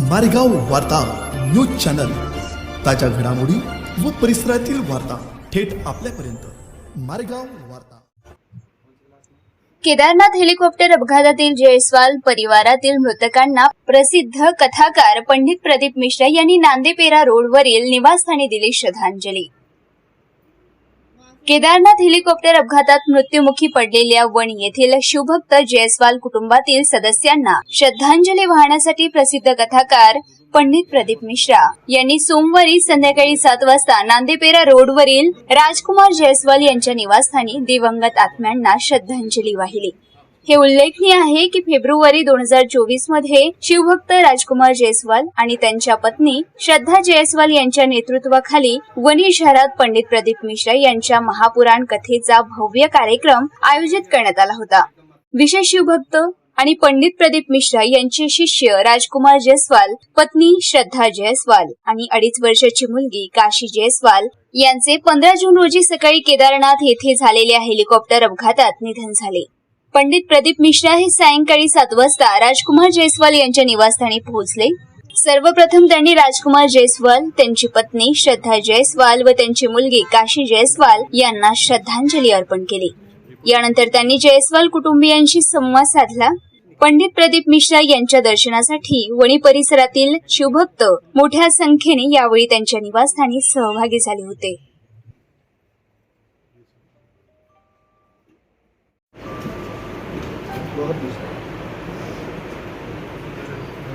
मारेगाव वार्ता news channel. ताज्या घडामोडी व परिसरातील वार्ता थेट आपल्यापर्यंत. मारेगाव वार्ता. केदारनाथ हेलिकॉप्टर अपघातातील जयस्वाल परिवारातील मृतकांना प्रसिद्ध कथाकार पंडित प्रदीप मिश्रा यांनी नांदेपेरा रोडवरील निवासस्थानी दिली श्रद्धांजली. केदारनाथ हेलिकॉप्टर अपघातात मृत्युमुखी पडलेल्या वणी येथील शिवभक्त जयस्वाल कुटुंबातील सदस्यांना श्रद्धांजली वाहण्यासाठी प्रसिद्ध कथाकार पंडित प्रदीप मिश्रा यांनी सोमवारी संध्याकाळी सात वाजता नांदेपेरा रोडवरील राजकुमार जयस्वाल यांच्या निवासस्थानी दिवंगत आत्म्यांना श्रद्धांजली वाहिली. हे उल्लेखनीय आहे की फेब्रुवारी दोन हजार चोवीसमध्ये शिवभक्त राजकुमार जयस्वाल आणि त्यांच्या पत्नी श्रद्धा जयस्वाल यांच्या नेतृत्वाखाली वनी शहरात पंडित प्रदीप मिश्रा यांच्या महापुराण कथेचा भव्य कार्यक्रम आयोजित करण्यात आला होता. विशेष शिवभक्त आणि पंडित प्रदीप मिश्रा यांचे शिष्य राजकुमार जयस्वाल पत्नी श्रद्धा जयस्वाल आणि अडीच वर्षाची मुलगी काशी जयस्वाल यांचे पंधरा जून रोजी सकाळी केदारनाथ येथे झालेल्या हेलिकॉप्टर अपघातात निधन झाले. पंडित प्रदीप मिश्रा हे सायंकाळी सात वाजता राजकुमार जयस्वाल यांच्या निवासस्थानी पोहोचले. सर्वप्रथम त्यांनी राजकुमार जयस्वाल त्यांची पत्नी श्रद्धा जयस्वाल व त्यांची मुलगी काशी जयस्वाल यांना श्रद्धांजली अर्पण केली. यानंतर त्यांनी जयस्वाल कुटुंबियांशी संवाद साधला. पंडित प्रदीप मिश्रा यांच्या दर्शनासाठी वणी परिसरातील शिवभक्त मोठ्या संख्येने यावेळी त्यांच्या निवासस्थानी सहभागी झाले होते. बहुत दूसरा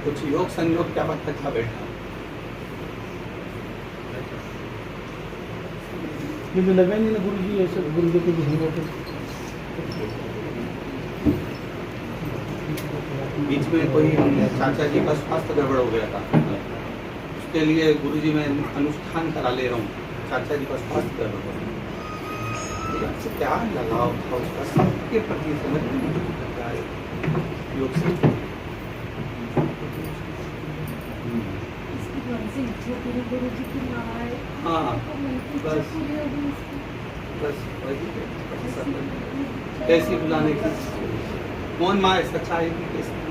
कुछ योग संयोग क्या बात था बैठा? ये जो लगा नहीं ना गुरु जी ऐसे गुरु जी को भी हम बीच में कोई चाचा जी का स्वास्थ्य गड़बड़ हो गया था। उसके लिए गुरु जी मैं अनुष्ठान करा ले रहा हूँ। चाचा जी का स्वास्थ्य गड़बड़ हो गया। क्या लगाव था उसका? सबके प्रति समझ नहीं कैसी बुलाने की कौन माँ है सच्चाई की कैसी